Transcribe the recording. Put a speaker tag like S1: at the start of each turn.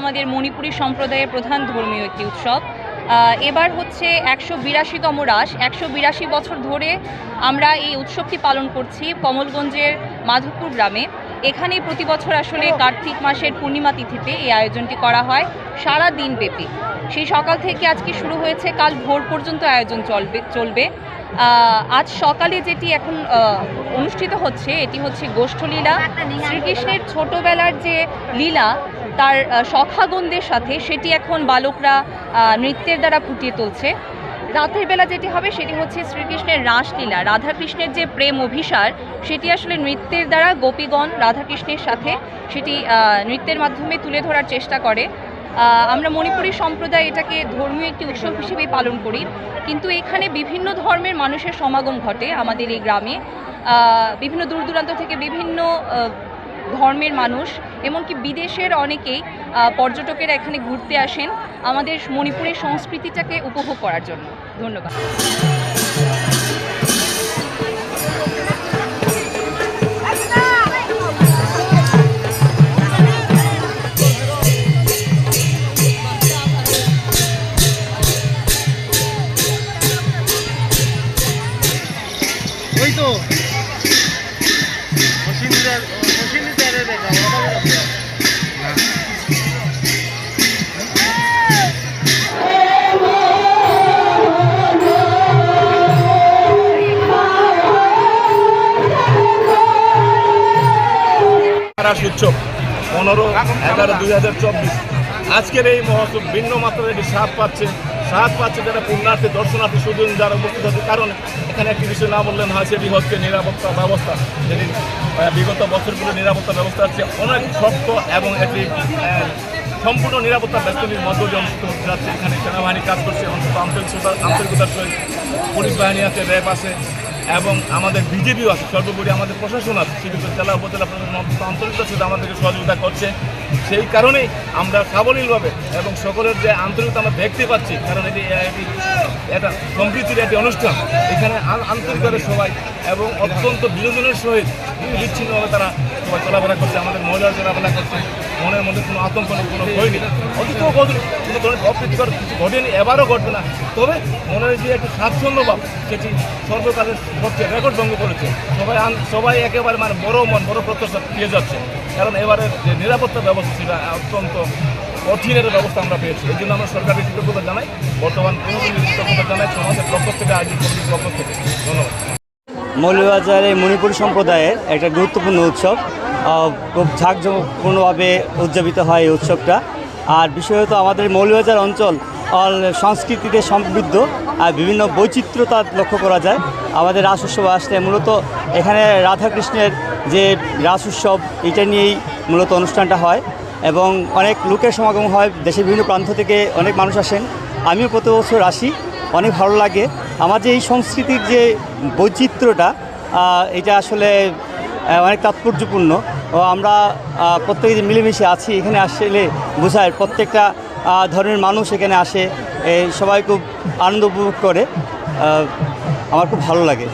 S1: আমাদের মণিপুরী সম্প্রদায়ের প্রধান ধর্মীয় একটি উৎসব। এবার হচ্ছে একশো বিরাশিতম রাস। একশো বিরাশি বছর ধরে আমরা এই উৎসবটি পালন করছি কমলগঞ্জের মাধবপুর গ্রামে। এখানেই প্রতি বছর আসলে কার্তিক মাসের পূর্ণিমা তিথিতে এই আয়োজনটি করা হয় সারা দিন ব্যাপী। সেই সকাল থেকে আজকে শুরু হয়েছে কাল ভোর পর্যন্ত আয়োজন চলবে চলবে। আজ সকালে যেটি এখন অনুষ্ঠিত হচ্ছে এটি হচ্ছে গোষ্ঠলীলা। শ্রীকৃষ্ণের ছোটবেলার যে লীলা তার আহ, সখাগণদের সাথে সেটি এখন বালকরা নৃত্যের দ্বারা ফুটিয়ে তুলছে। রাতের বেলা যেটি হবে সেটি হচ্ছে শ্রীকৃষ্ণের রাসলীলা, রাধাকৃষ্ণের যে প্রেম অভিসার, সেটি আসলে নৃত্যের দ্বারা গোপীগণ রাধাকৃষ্ণের সাথে সেটি নৃত্যের মাধ্যমে তুলে ধরার চেষ্টা করে। আমরা মণিপুরী সম্প্রদায় এটাকে ধর্মীয় একটি উৎসব হিসেবেই পালন করি। কিন্তু এখানে বিভিন্ন ধর্মের মানুষের সমাগম ঘটে আমাদের এই গ্রামে। বিভিন্ন দূর দূরান্ত থেকে বিভিন্ন ধর্মের মানুষ এমনকি বিদেশের অনেকেই পর্যটকেরা এখানে ঘুরতে আসেন আমাদের মণিপুরের সংস্কৃতিটাকে উপভোগ করার জন্য। ধন্যবাদ।
S2: ওই তো।
S3: রাস উৎসব পনেরো, এগারো, দুই হাজার চব্বিশ। আজকের এই মহোৎসব ভিন্ন মাত্রার একটি স্বাদ পাচ্ছে। স্বাদ পাচ্ছে যারা পুণ্যার্থী, দর্শনার্থী সুজন যারা উপস্থিত হচ্ছে কারণ এখানে একটি বিষয় না বললেন হয় সেটি হচ্ছে নিরাপত্তা ব্যবস্থা। যেটি বিগত বছরগুলো নিরাপত্তা ব্যবস্থা হচ্ছে অনেক শক্ত এবং একটি সম্পূর্ণ নিরাপত্তা ব্যস্তনির মধ্য দিয়ে অনুষ্ঠিত যাচ্ছে। এখানে সেনাবাহিনী কাজ করছে, অন্তত আন্তরিকতা, আন্তরিকতার সহিত পুলিশ বাহিনী আছে, র্যাব আছে। এবং আমাদের বিজেপিও আছে, সর্বোপরি আমাদের প্রশাসন আছে সেগুলো জেলা উপজেলা অন্তত আন্তরিকতার সাথে আমাদেরকে সহযোগিতা করছে। সেই কারণেই আমরা সাবলীলভাবে এবং সকলের যে আন্তরিকতা আমরা দেখতে পাচ্ছি, কারণ এটি এটা সম্প্রীতির একটি অনুষ্ঠান। এখানে আন্তরিকভাবে সবাই এবং অত্যন্ত বিনোদনের সহিত বিচ্ছিন্নভাবে তারা সবাই চলাফেরা করছে। আমাদের মহিলারা চলাফেরা করছে। মনের মধ্যে কোনো আতঙ্ক কোনো ভয় নেই। অথচ কোনো ধরনের অপ্রীতিকর কিছু ঘটেনি, এবারও ঘটবে না। তবে মনের যে একটি স্বাচ্ছন্দ্য ভাব, সেটি সর্বকালের পক্ষে রেকর্ড ভঙ্গ করেছে। সবাই সবাই একেবারে মানে বড় মন, বড় প্রত্যাশা পেয়ে যাচ্ছে। কারণ এবারের যে নিরাপত্তা ব্যবস্থা, সেটা অত্যন্ত কঠিনের ব্যবস্থা আমরা পেয়েছি। এই জন্য আমরা সরকারের কৃতজ্ঞতা জানাই। বর্তমান কৃতজ্ঞতা জানাই
S4: মৌলভীবাজারে মণিপুরী সম্প্রদায়ের একটা গুরুত্বপূর্ণ উৎসব। খুব ঝাঁকজমকপূর্ণভাবে উদযাপিত হয় এই উৎসবটা। আর বিশেষত আমাদের মৌলভীবাজার অঞ্চল সংস্কৃতিতে সমৃদ্ধ, আর বিভিন্ন বৈচিত্র্যতা লক্ষ্য করা যায়। আমাদের রাস উৎসব আসলে মূলত এখানে রাধাকৃষ্ণের যে রাস উৎসব, এটা নিয়েই মূলত অনুষ্ঠানটা হয়। এবং অনেক লোকের সমাগম হয়, দেশের বিভিন্ন প্রান্ত থেকে অনেক মানুষ আসেন। আমিও প্রতি বছর আসি। অনেক ভালো লাগে। আমার যে এই সংস্কৃতির যে বৈচিত্র্যটা এটা আসলে অনেক তাৎপর্যপূর্ণ। ও আমরা প্রত্যেকে যে মিলেমিশে আছি, এখানে আসলে বোঝায় প্রত্যেকটা ধরনের মানুষ এখানে আসে সবাই খুব আনন্দ উপভোগ করে। আমার খুব ভালো লাগে।